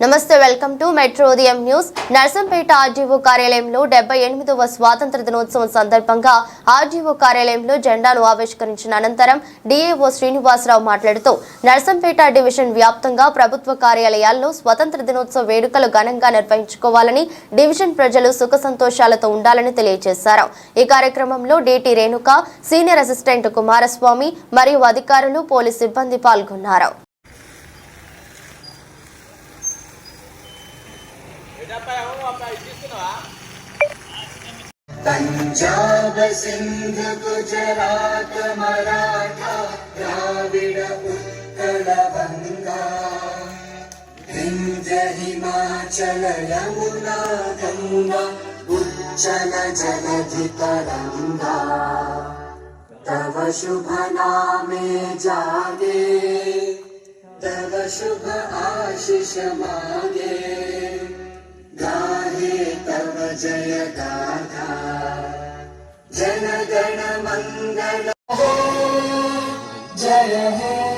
నమస్తే welcome to metro ఉదయం news. Narsampet RDO కార్యాలయంలో డెబ్బై ఎనిమిదవ స్వాతంత్ర దినోత్సవం సందర్భంగా ఆర్డీఓ కార్యాలయంలో జెండాను ఆవిష్కరించిన అనంతరం డీఏఓ శ్రీనివాసరావు మాట్లాడుతూ నర్సంపేట డివిజన్ వ్యాప్తంగా ప్రభుత్వ కార్యాలయాల్లో స్వతంత్ర దినోత్సవ వేడుకలు ఘనంగా నిర్వహించుకోవాలని డివిజన్ ప్రజలు సుఖ సంతోషాలతో ఉండాలని తెలియజేశారు. ఈ కార్యక్రమంలో DT Renuka senior assistant Kumaraswamy మరియు అధికారులు పోలీస్ సిబ్బంది పాల్గొన్నారు. पञ्जाब सिन्ध गुजरात, मराठा, द्राविड, उत्कल गङ्गा विन्ध्य हिमाचल, यमुना गङ्गा उच्चल जलधि तरङ्गा तव शुभ नामे जागे, तव शुभ आशिष मागे। जय गाथा जन गण मंगल हो जय हो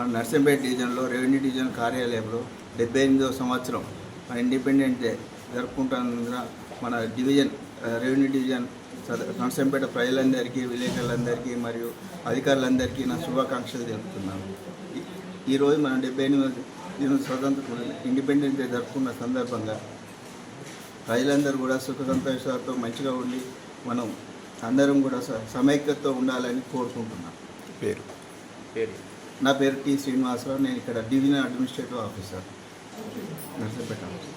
మన నర్సింపేట డివిజన్లో రెవెన్యూ డివిజన్ కార్యాలయంలో డెబ్బై ఎనిమిదవ సంవత్సరం మన ఇండిపెండెంట్ డే జరుపుకుంటున్నందున మన డివిజన్ రెవెన్యూ డివిజన్ నర్సింపేట ప్రజలందరికీ విలేకరులందరికీ మరియు అధికారులందరికీ నా శుభాకాంక్షలు తెలుపుతున్నాను. ఈ- ఈరోజు మనం డెబ్బై ఎనిమిది దిన స్వతంత్ర ఇండిపెండెంట్ డే జరుపుకున్న సందర్భంగా ప్రజలందరూ కూడా సుఖ సంతోషాలతో మంచిగా ఉండి మనం అందరం కూడా స- సమైక్యతతో ఉండాలని కోరుకుంటున్నాం. పేరు. పేరు. నా పేరు టి శ్రీనివాసరావు నేను ఇక్కడ division administrative officer Narsampet officer